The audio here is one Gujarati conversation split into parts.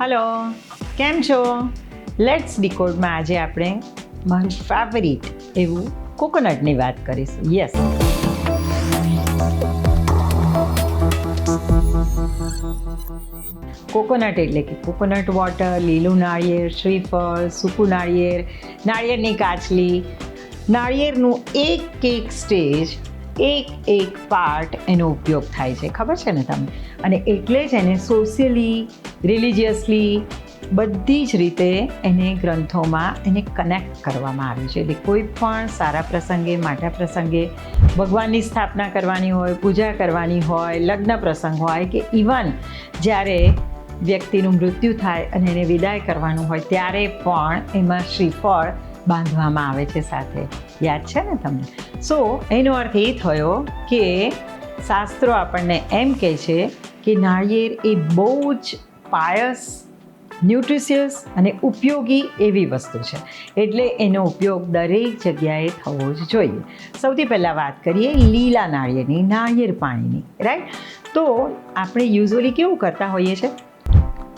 હલો કેમ છો? લેટ્સ ડીકોડમાં આજે આપણે મારું ફેવરિટ એવું કોકોનટની વાત કરીશું. યસ કોકોનટ એટલે કે કોકોનટ વોટર લીલું નાળિયેર, શ્રીફળ, સૂકું નાળિયેર, નાળિયેરની કાચલી. નાળિયેરનું એક એક સ્ટેજ એક એક પાર્ટ એનો ઉપયોગ થાય છે. ખબર છે ને તમને? અને એટલે જ એને સોશિયલી રિલિજિયસલી બધી જ રીતે એને ગ્રંથોમાં એને કનેક્ટ કરવામાં આવ્યું છે. એટલે કોઈ પણ સારા પ્રસંગે, માઠા પ્રસંગે ભગવાનની સ્થાપના કરવાની હોય, પૂજા કરવાની હોય, લગ્ન પ્રસંગ હોય કે ઇવન જ્યારે વ્યક્તિનું મૃત્યુ થાય અને એને વિદાય કરવાનું હોય ત્યારે પણ એમાં શ્રીફળ બાંધવામાં આવે છે સાથે. યાદ છે ને તમને? સો એનો અર્થ એ થયો કે શાસ્ત્રો આપણને એમ કહે છે કે નાળિયેર એ બહુ જ પાયસ, ન્યુટ્રિશિયસ અને ઉપયોગી એવી વસ્તુ છે. એટલે એનો ઉપયોગ દરેક જગ્યાએ થવો જ જોઈએ. સૌથી પહેલાં વાત કરીએ લીલા નાળિયેરની, નાળિયેર પાણીની રાઈટ તો આપણે યુઝઅલી કેવું કરતા હોઈએ છીએ?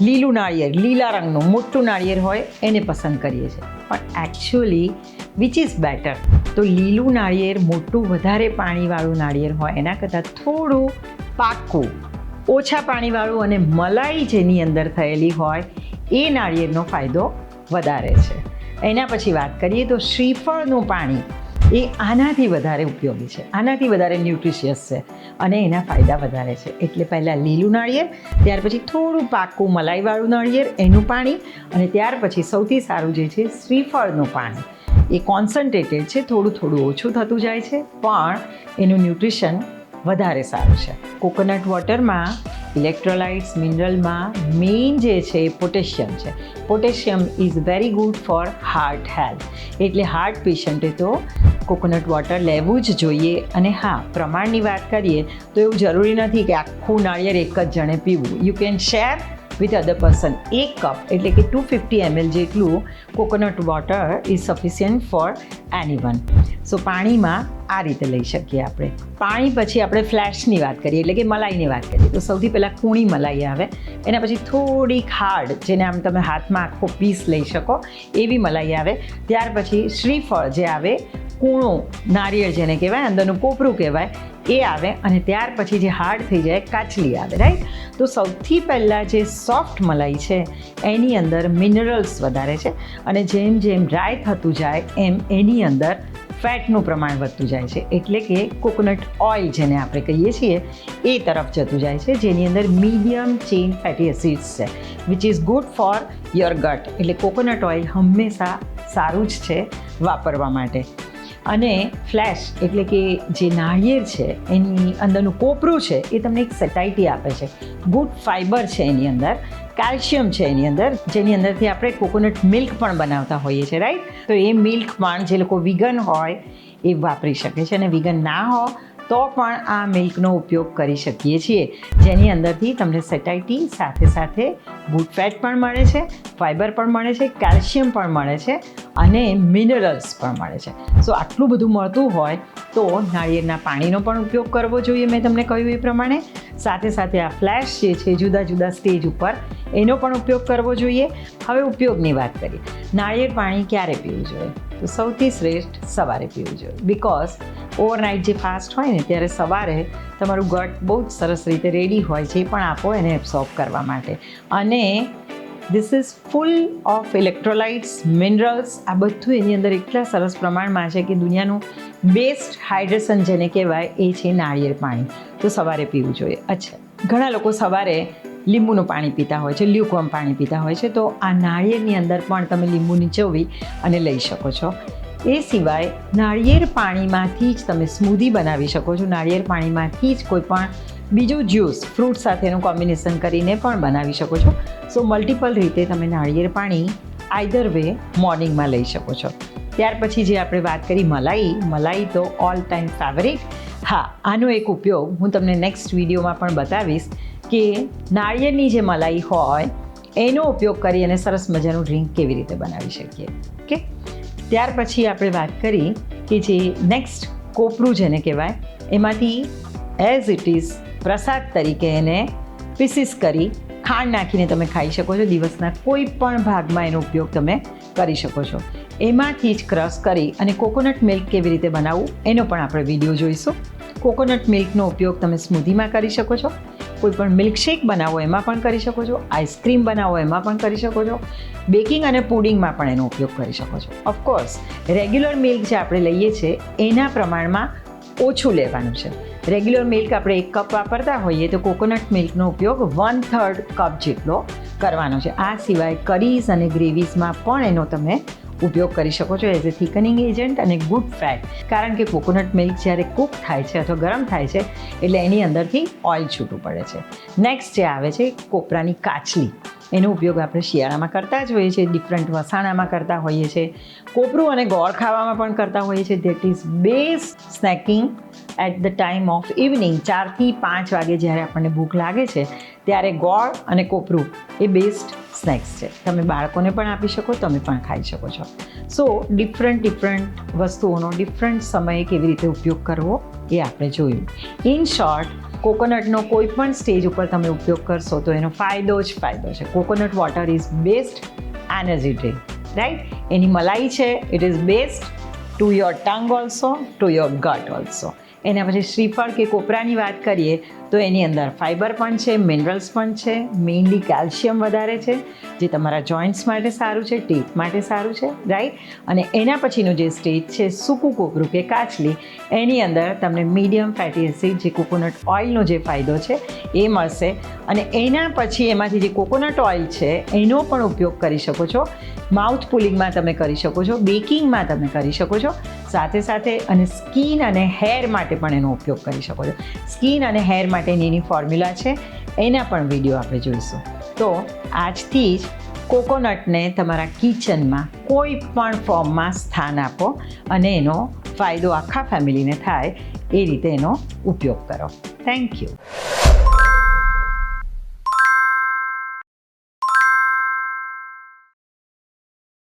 લીલું નાળિયેર, લીલા રંગનું મોટું નાળિયેર હોય એને પસંદ કરીએ છીએ. પણ એકચ્યુઅલી વિચ ઇઝ બેટર તો લીલું નાળિયેર, મોટું, વધારે પાણીવાળું નાળિયેર હોય એના કરતાં થોડું પાકું ઓછા પાણીવાળું અને મલાઈ જેની અંદર થયેલી હોય, એ નાળિયેરનો ફાયદો વધારે છે. એના પછી વાત કરીએ તો શ્રીફળનું પાણી. એ આનાથી વધારે ઉપયોગી છે. આનાથી વધારે ન્યુટ્રિશિયસ છે અને એના ફાયદા વધારે છે. એટલે પહેલાં લીલું નાળિયેર, ત્યાર પછી થોડું પાકું મલાઈવાળું નાળિયેર, એનું પાણી અને ત્યાર પછી સૌથી સારું જે છે શ્રીફળનું પાણી. એ કોન્સન્ટ્રેટેડ છે, થોડું થોડું ઓછું થતું જાય છે, પણ એનું ન્યુટ્રિશન વધારે સારું છે. કોકોનટ વોટરમાં ઇલેક્ટ્રોલાઇટ્સ મિનરલમાં મેઇન જે છે એ પોટેશિયમ છે. Potassium is very good for heart health એટલે હાર્ટ પેશન્ટે તો કોકોનટ વોટર લેવું જ જોઈએ. અને હા, પ્રમાણની વાત કરીએ તો એવું જરૂરી નથી કે આખું નાળિયેર એક જ જણે પીવું. You can share with other person એક કપ એટલે કે ટુ ફિફ્ટી એમએલ જેટલું coconut water is sufficient for any one so પાણીમાં આ રીતે લઈ શકીએ આપણે. પાણી પછી આપણે ફ્લેશની વાત કરીએ, એટલે કે મલાઈની વાત કરીએ. તો સૌથી પહેલાં કૂણી મલાઈ આવે, એના પછી થોડીક હાર્ડ જેને આમ તમે હાથમાં આખો પીસ લઈ શકો, એવી મલાઈ આવે. ત્યાર પછી શ્રીફળ જે આવે કૂણું નારિયેળ જેને કહેવાય, અંદરનું કોપરું કહેવાય, એ આવે અને ત્યાર પછી જે હાર્ડ થઈ જાય, કાચલી આવે રાઈટ તો સૌથી પહેલાં જે સોફ્ટ મલાઈ છે, એની અંદર મિનરલ્સ વધારે છે અને જેમ જેમ ડ્રાય થતું જાય, એમ એની અંદર ફેટનું પ્રમાણ વધતું જાય છે. એટલે કે કોકોનટ ઓઇલ જેને આપણે કહીએ છીએ, એ તરફ જતું જાય છે, જેની અંદર મીડિયમ ચેઇન ફેટી એસિડ્સ છે which is good for your gut એટલે કોકોનટ ઓઇલ હંમેશા સારું જ છે વાપરવા માટે. અને ફ્લેશ એટલે કે જે નાળિયેર છે, એની અંદરનું કોપરું છે, એ તમને એક સેટાઇટી આપે છે. ગુડ ફાઇબર છે એની અંદર, કેલ્શિયમ છે એની અંદર, જેની અંદરથી આપણે કોકોનટ મિલ્ક પણ બનાવતા હોઈએ છીએ, રાઈટ? તો એ મિલ્ક પણ જે લોકો વિગન હોય એ વાપરી શકે છે અને વિગન ના હો તો પણ આ મિલ્કનો ઉપયોગ કરી શકીએ છીએ, જેની અંદરથી તમને સેટાઇટી સાથે સાથે ગુડ ફેટ પણ મળે છે, ફાઇબર પણ મળે છે, કેલ્શિયમ પણ મળે છે અને મિનરલ્સ પણ મળે છે. સો આટલું બધું મળતું હોય તો નાળિયેરના પાણીનો પણ ઉપયોગ કરવો જોઈએ મેં તમને કહ્યું એ પ્રમાણે. સાથે સાથે આ ફ્લેશ જે છે, જુદા જુદા સ્ટેજ ઉપર એનો પણ ઉપયોગ કરવો જોઈએ. હવે ઉપયોગની વાત કરીએ. નાળિયેર પાણી ક્યારે પીવું જોઈએ? તો સૌથી શ્રેષ્ઠ સવારે પીવું જોઈએ. બિકોઝ ઓવરનાઇટ જે ફાસ્ટ હોય ને, ત્યારે સવારે તમારું ગટ બહુ જ સરસ રીતે રેડી હોય છે એ પણ આપો એને એબ્સોર્બ કરવા માટે. અને this is full of electrolytes minerals આ બધું એની અંદર એટલા સરસ પ્રમાણમાં છે કે દુનિયાનું બેસ્ટ હાઇડ્રેશન જેને કહેવાય એ છે નાળિયેર પાણી. તો સવારે પીવું જોઈએ. અચ્છા, ઘણા લોકો સવારે લીંબુનું પાણી પીતા હોય છે લ્યુકોમ પાણી પીતા હોય છે. તો આ નાળિયેરની અંદર પણ તમે લીંબુ નીચોવી અને લઈ શકો છો. એ સિવાય નાળિયેર પાણીમાંથી જ તમે સ્મૂધી બનાવી શકો છો. નાળિયેર પાણીમાંથી જ કોઈ પણ બીજું જ્યુસ, ફ્રૂટ સાથેનું કોમ્બિનેશન કરીને પણ બનાવી શકો છો. સો, મલ્ટિપલ રીતે તમે નાળિયેર પાણી આઈધર વે મોર્નિંગમાં લઈ શકો છો. ત્યાર પછી જે આપણે વાત કરી મલાઈ મલાઈ તો ઓલ ટાઈમ ફેવરિટ હા, આનો એક ઉપયોગ હું તમને નેક્સ્ટ વિડીયોમાં પણ બતાવીશ કે નાળિયેરની જે મલાઈ હોય, એનો ઉપયોગ કરી અને સરસ મજાનું ડ્રિંક કેવી રીતે બનાવી શકીએ. ઓકે ત્યાર પછી આપણે વાત કરી કે જે નેક્સ્ટ કોપરું જેને કહેવાય, એમાંથી એઝ ઇટ ઇઝ પ્રસાદ તરીકે એને પીસીસ કરી ખાંડ નાખીને તમે ખાઈ શકો છો. દિવસના કોઈ પણ ભાગમાં એનો ઉપયોગ તમે કરી શકો છો. એમાંથી જ ક્રશ કરી અને કોકોનટ મિલ્ક કેવી રીતે બનાવવું, એનો પણ આપણે વીડિયો જોઈશું. કોકોનટ મિલ્કનો ઉપયોગ તમે સ્મૂધીમાં કરી શકો છો. કોઈ પણ મિલ્કશેક બનાવો, એમાં પણ કરી શકો છો. આઈસ્ક્રીમ બનાવો, એમાં પણ કરી શકો છો. બેકિંગ અને પુડિંગમાં પણ એનો ઉપયોગ કરી શકો છો. ઓફકોર્સ રેગ્યુલર મિલ્ક જે આપણે લઈએ છીએ એના પ્રમાણમાં ઓછું લેવાનું છે. રેગ્યુલર મિલ્ક આપણે એક કપ વાપરતા હોઈએ તો કોકોનટ મિલ્કનો ઉપયોગ વન થર્ડ કપ જેટલો કરવાનો છે. આ સિવાય કરીઝ અને ગ્રેવીઝમાં પણ એનો તમે ઉપયોગ કરી શકો છો એઝ એ થિકનિંગ એજન્ટ અને ગુડ ફેટ કારણ કે કોકોનટ મિલ્ક જ્યારે કૂક થાય છે અથવા ગરમ થાય છે, એટલે એની અંદરથી ઓઇલ છૂટું પડે છે. નેક્સ્ટ જે આવે છે, કોપરાની કાચલી. એનો ઉપયોગ આપણે શિયાળામાં કરતા જ હોઈએ છીએ ડિફરન્ટ વસાણામાં કરતા હોઈએ છીએ. કોપરું અને ગોળ ખાવામાં પણ કરતા હોઈએ છીએ. That is best snacking at the time of evening ચારથી પાંચ વાગે જ્યારે આપણને ભૂખ લાગે છે, ત્યારે ગોળ અને કોપરું એ બેસ્ટ સ્નેક્સ છે. તમે બાળકોને પણ આપી શકો, તમે પણ ખાઈ શકો છો. સો ડિફરન્ટ ડિફરન્ટ વસ્તુઓનો ડિફરન્ટ સમયે કેવી રીતે ઉપયોગ કરવો એ આપણે જોયું. ઇન શોર્ટ કોકોનટનો કોઈ પણ સ્ટેજ ઉપર તમે ઉપયોગ કરશો તો એનો ફાયદો જ ફાયદો છે. Coconut water is best energy drink, right? એની મલાઈ છે, it is best to your tongue also to your gut also એના પછી શ્રીફળ કે કોપરાની વાત કરીએ, તો એની અંદર ફાઇબર પણ છે મિનરલ્સ પણ છે મેઇનલી કેલ્શિયમ વધારે છે, જે તમારા જોઈન્ટ્સ માટે સારું છે ટીથ માટે સારું છે રાઈટ અને એના પછીનું જે સ્ટેજ છે, સૂકું કોપરું કે કાચલી, એની અંદર તમને મીડિયમ ફેટી એસિડ જે કોકોનટ ઓઇલનો જે ફાયદો છે, એ મળશે. અને એના પછી એમાંથી જે કોકોનટ ઓઇલ છે, એનો પણ ઉપયોગ કરી શકો છો. માઉથ પુલિંગમાં તમે કરી શકો છો, બેકિંગમાં તમે કરી શકો છો, સાથે સાથે અને સ્કિન અને હેર માટે પણ એનો ઉપયોગ કરી શકો છો. સ્કિન અને હેર માટેની એની ફોર્મ્યુલા છે, એના પણ વીડિયો આપણે જોઈશું. તો આજથી જ કોકોનટને તમારા કિચનમાં કોઈ પણ ફોર્મમાં સ્થાન આપો અને એનો ફાયદો આખા ફેમિલીને થાય, એ રીતે એનો ઉપયોગ કરો. Thank you